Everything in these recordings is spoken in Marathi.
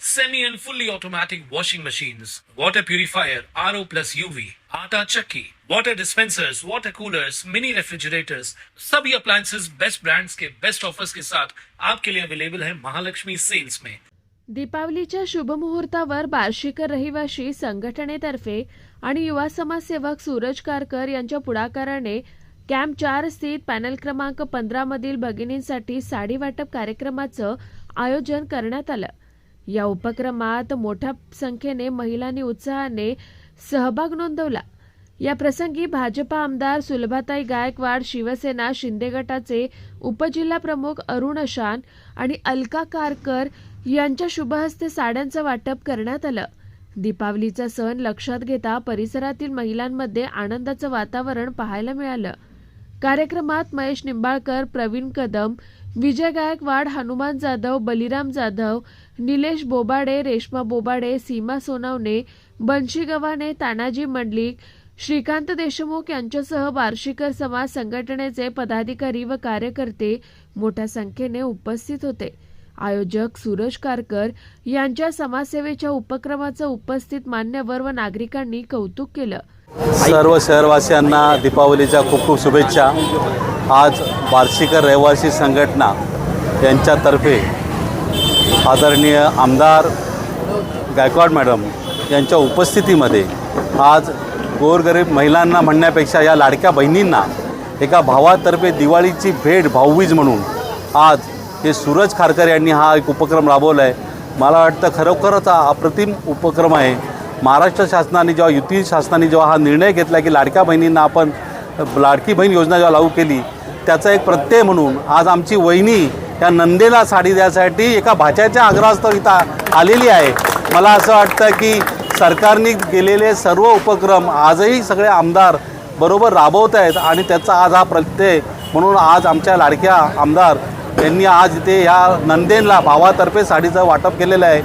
semi and fully automatic washing machines, water purifier, RO plus UV, आटा चक्की, water dispensers, water coolers, mini refrigerators, सभी appliances बेस्ट ब्रांड्स के बेस्ट ऑफर्स के साथ आपके लिए अवेलेबल है महालक्ष्मी सेल्स में दीपावलीच्या शुभमुहूर्तावर बार्शीकर रहिवाशी संघटनेतर्फे आणि युवा समाजसेवक सूरज कारकर यांच्या पुढाकाराने कॅम्प चार स्थित पॅनल क्रमांक पंधरा मधील भगिनींसाठी साडी वाटप कार्यक्रमाचं आयोजन करण्यात आलं. या उपक्रमात मोठ्या संख्येने महिलांनी उत्साहाने सहभाग नोंदवला. या प्रसंगी भाजपा आमदार सुलभाताई गायकवाड शिवसेना शिंदे गटाचे उपजिल्हा प्रमुख अरुण अशान आणि अलका कारकर यांच्या शुभहस्ते साड्यांचं वाटप करण्यात आलं. दीपावलीचा सण लक्षात घेता परिसरातील महिलांमध्ये आनंदाचं वातावरण पाहायला मिळालं. कार्यक्रमात महेश निंबाळकर प्रवीण कदम विजय गायकवाड हनुमान जाधव बलिराम जाधव निलेश बोबाडे रेश्मा बोबाडे सीमा सोनावणे बंशी गव्हाणे तानाजी मंडलिक श्रीकांत देशमुख यांच्यासह बार्शीकर समाज संघटनेचे पदाधिकारी व कार्यकर्ते मोठ्या संख्येने उपस्थित होते. आयोजक सूरज कारकर यांच्या समाजसेवेच्या उपक्रमाचं उपस्थित मान्यवर व नागरिकांनी कौतुक केलं. सर्व शहरवासियांना दीपावलीच्या खूप खूप शुभेच्छा. आज बार्शीकर रहिवासी संघटना यांच्यातर्फे आदरणीय आमदार गायकवाड मॅडम यांच्या उपस्थितीमध्ये आज गोरगरीब महिलांना म्हणण्यापेक्षा या लाडक्या बहिणींना एका भावातर्फे दिवाळीची भेट भाऊबीज म्हणून आज हे सूरज खारकर यांनी हा एक उपक्रम राबवला आहे मला वाटतं खरोखरच हा अप्रतिम उपक्रम आहे. महाराष्ट्र शासनाने जेव्हा युती शासनाने जेव्हा हा निर्णय घेतला की लाडक्या बहिणींना आपण लाडकी बहीण योजना जेव्हा लागू केली त्याचा एक प्रत्यय म्हणून आज आमची वहिनी या नंदेला साडी द्यासाठी एका भाच्याच्या आग्रहास्तव इथं आलेली आहे. मला असं वाटतं की सरकारने केलेले सर्व उपक्रम आजही सगळे आमदार बरोबर राबवत आहेत आणि त्याचा आज हा प्रत्यय म्हणून आज आमच्या लाडक्या आमदार त्यांनी आज इथे या नंदेनला भावातर्फे साडीचं वाटप केलेलं आहे.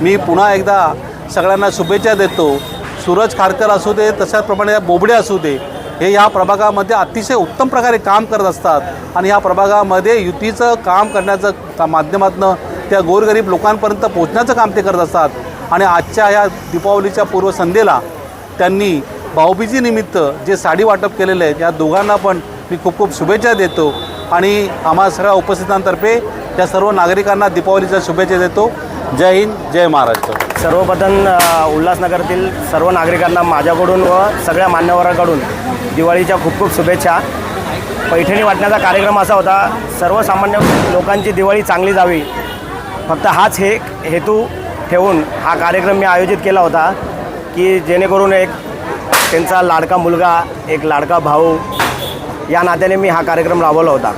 मी पुन्हा एकदा सगळ्यांना शुभेच्छा देतो. सूरज खारकर असू दे तशाचप्रमाणे बोबडे असू दे हे या प्रभागामध्ये अतिशय उत्तम प्रकारे काम करत असतात. आणि या प्रभागामध्ये युतीचं काम करण्याचं का माध्यमातून त्या गोरगरीब लोकांपर्यंत पोहोचण्याचं काम ते करत असतात. आणि आजच्या या दीपावलीच्या पूर्वसंध्येला त्यांनी भाऊबीजीनिमित्त जे साडी वाटप केलेलं आहे त्या दोघांना पण मी खूप खूप शुभेच्छा देतो. आणि आम्हा सगळ्या उपस्थितांतर्फे त्या सर्व नागरिकांना दीपावलीच्या शुभेच्छा देतो. जय हिंद जय महाराष्ट्र. सर्वप्रथम उल्हासनगरातील सर्व नागरिकांना माझ्याकडून व सगळ्या मान्यवरांकडून दिवाळीच्या खूप खूप शुभेच्छा. पैठणी वाटण्याचा कार्यक्रम असा होता सर्वसामान्य लोकांची दिवाळी चांगली जावी. फक्त हाच हे हेतू ठेवून हा कार्यक्रम मी आयोजित केला होता की जेणेकरून एक त्यांचा लाडका मुलगा एक लाडका भाऊ या नात्याने मी हा कार्यक्रम राबवला होता.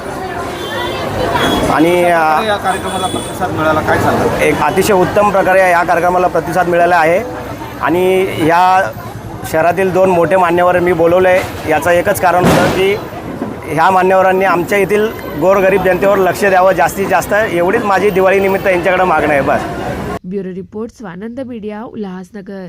आणि अ, या कार्यक्रमाला प्रतिसाद मिळाला? काय सांगा एक अतिशय उत्तम प्रकारे या कार्यक्रमाला प्रतिसाद मिळाला आहे. आणि ह्या शहरातील दोन मोठे मान्यवर मी बोलवले आहे याचं एकच कारण होतं की ह्या मान्यवरांनी आमच्या येथील गोरगरीब जनतेवर लक्ष द्यावं जास्तीत जास्त. एवढीच माझी दिवाळीनिमित्त यांच्याकडे मागणं आहे बस. Bureau report Swanand media Ulhasnagar.